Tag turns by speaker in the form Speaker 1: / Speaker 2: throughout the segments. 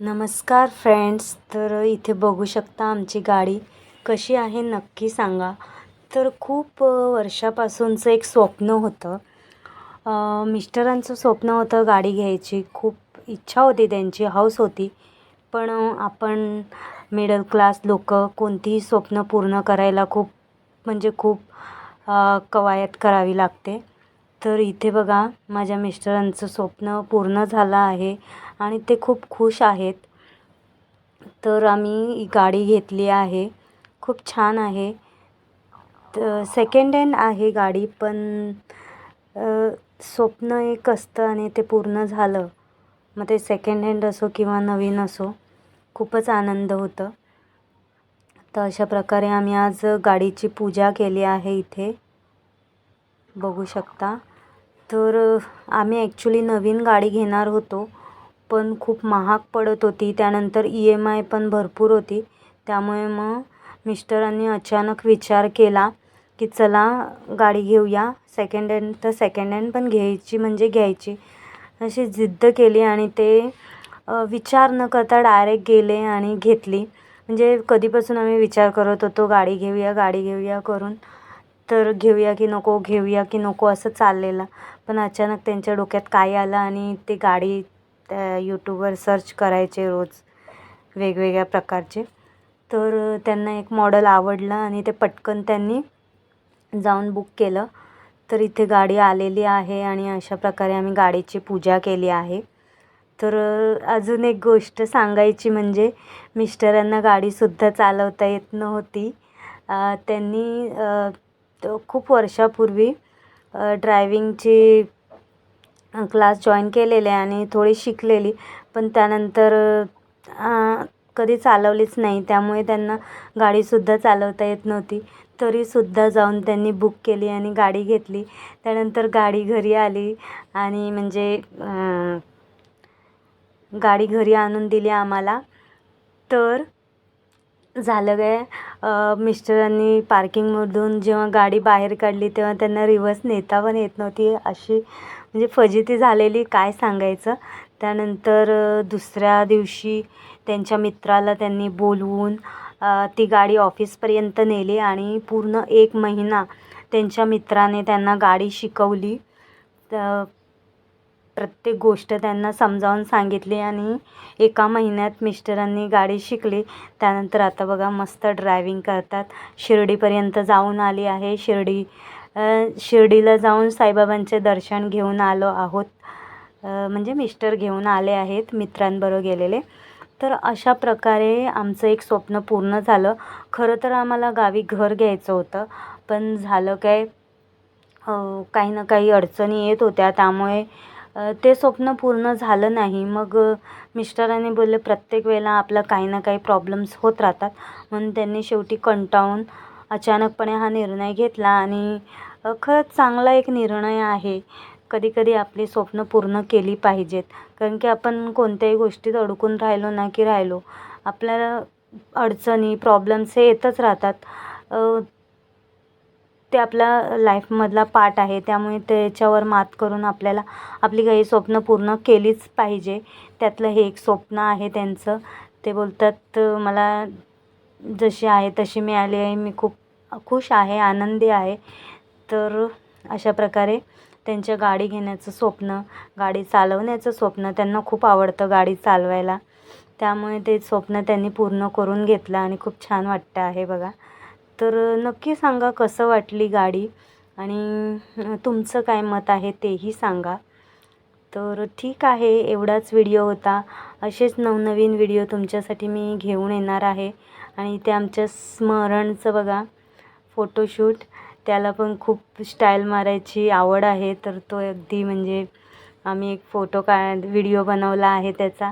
Speaker 1: नमस्कार फ्रेंड्स तर इथे बघू शकता आमची गाडी कशी आहे नक्की सांगा. तर खूप वर्षापासूनचं एक स्वप्न होतं. मिस्टरांचं स्वप्न होतं गाडी घ्यायची. खूप इच्छा होती त्यांची हौस होती. पण आपण मिडल क्लास लोक कोणतीही स्वप्न पूर्ण करायला खूप म्हणजे खूप कवायत करावी लागते. तर इथे बघा माझ्या मिस्टरांचं स्वप्न पूर्ण झालं आहे. आणि ते खूप खुश आहेत. तर आम्ही गाडी घेतली आहे. खूप छान आहे. तर सेकंड हँड आहे गाडी पण स्वप्न एक असतं आणि ते पूर्ण झालं. मग ते सेकंड हँड असो किंवा नवीन असो खूपच आनंद होतं. तर अशा प्रकारे आम्ही आज गाडीची पूजा केली आहे इथे. बघू शकता. तर आम्ही ॲक्च्युली नवीन गाडी घेणार होतो. पण खूप महाग पडत होती. त्यानंतर ई एम आय पण भरपूर होती. त्यामुळे मग मिस्टरांनी अचानक विचार केला की चला गाडी घेऊया. सेकंड हँड तर सेकंड हँड पण घ्यायची म्हणजे घ्यायची. अशी जिद्द केली आणि ते विचार न करता डायरेक्ट गेले आणि घेतली. म्हणजे कधीपासून आम्ही विचार करत होतो गाडी घेऊया गाडी घेऊया करून. तर घेऊया की नको घेऊया की नको असं चाललेलं. पण अचानक त्यांच्या डोक्यात काय आलं आणि ते गाडी त्या यूट्यूबवर सर्च करायचे रोज वेगवेगळ्या प्रकारचे. तर त्यांना एक मॉडल आवडलं आणि ते पटकन त्यांनी जाऊन बुक केलं. तर इथे गाडी आलेली आहे आणि अशा प्रकारे आम्ही गाडीची पूजा केली आहे. तर अजून एक गोष्ट सांगायची म्हणजे मिस्टरांना गाडीसुद्धा चालवता येत नव्हती. त्यांनी खूप वर्षापूर्वी ड्रायविंगची क्लास जॉईन केलेले आणि थोडी शिकलेली. पण त्यानंतर कधी चालवलीच नाही. त्यामुळे त्यांना गाडीसुद्धा चालवता येत नव्हती. तरीसुद्धा जाऊन त्यांनी बुक केली आणि गाडी घेतली. त्यानंतर गाडी घरी आली आणि म्हणजे गाडी घरी आणून दिली आम्हाला. तर झालं काय? मिस्टरांनी पार्किंगमधून जेव्हा गाडी बाहेर काढली तेव्हा त्यांना रिवर्स नेता पण येत नव्हती. अशी म्हणजे फजिती झालेली काय सांगायचं? त्यानंतर दुसऱ्या दिवशी त्यांच्या मित्राला त्यांनी बोलवून ती गाडी ऑफिसपर्यंत नेली आणि पूर्ण एक महिना त्यांच्या मित्राने त्यांना गाडी शिकवली. तर प्रत्येक गोष्ट त्यांना समजावून सांगितली आणि एका महिन्यात मिस्टरांनी गाडी शिकली. त्यानंतर आता बघा मस्त ड्रायविंग करतात. शिर्डीपर्यंत जाऊन आली आहे. शिर्डी शिर्डीला जाऊन साईबाबांचे दर्शन घेऊन आलो आहोत. म्हणजे मिस्टर घेऊन आले आहेत मित्रांबरोबर गेलेले. तर अशा प्रकारे आमचं एक स्वप्न पूर्ण झालं. खरं तर आम्हाला गावी घर घ्यायचं होतं. पण झालं काय? काही ना काही अडचणी येत होत्या. त्यामुळे ते स्वप्न पूर्ण झालं नाही. मग मिस्टरांनी बोलले प्रत्येक वेळेला आपला काही ना काही प्रॉब्लेम्स होत राहतात. म्हणून त्यांनी शेवटी कंटाळून अचानकपणे हा निर्णय घेतला आणि खरंच चांगला एक निर्णय आहे. कधी कधी आपली स्वप्न पूर्ण केली पाहिजेत. कारण की आपण कोणत्याही गोष्टीत अडकून राहिलो ना की राहिलो आपल्याला अडचणी प्रॉब्लेम्स हे येतच राहतात. ते आपल्या लाईफमधला पार्ट आहे. त्यामुळे त्याच्यावर मात करून आपल्याला आपली काही स्वप्न पूर्ण केलीच पाहिजे. त्यातलं हे एक स्वप्न आहे त्यांचं. ते बोलतात मला जशी आहे तशी मिळाली आहे. मी खूप खुश आहे आनंदी आहे. तर अशा प्रकारे त्यांच्या गाडी घेण्याचं स्वप्न गाडी चालवण्याचं स्वप्न त्यांना खूप आवडतं गाडी चालवायला. त्यामुळे ते स्वप्न त्यांनी पूर्ण करून घेतलं आणि खूप छान वाटतं आहे बघा. तर नक्की सांगा कसं वाटली गाडी आणि तुमचं काय मत आहे तेही सांगा. तर ठीक आहे एवढाच व्हिडिओ होता. असेच नवनवीन व्हिडिओ तुमच्यासाठी मी घेऊन येणार आहे. आणि ते आमच्या स्मरणचं बघा फोटोशूट. त्याला पण खूप स्टाईल मारायची आवड आहे. तर तो अगदी म्हणजे आम्ही एक फोटो का व्हिडिओ बनवला आहे त्याचा.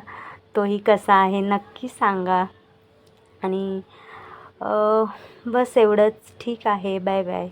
Speaker 1: तोही कसा आहे नक्की सांगा. आणि बस एवढंच. ठीक आहे. Bye bye.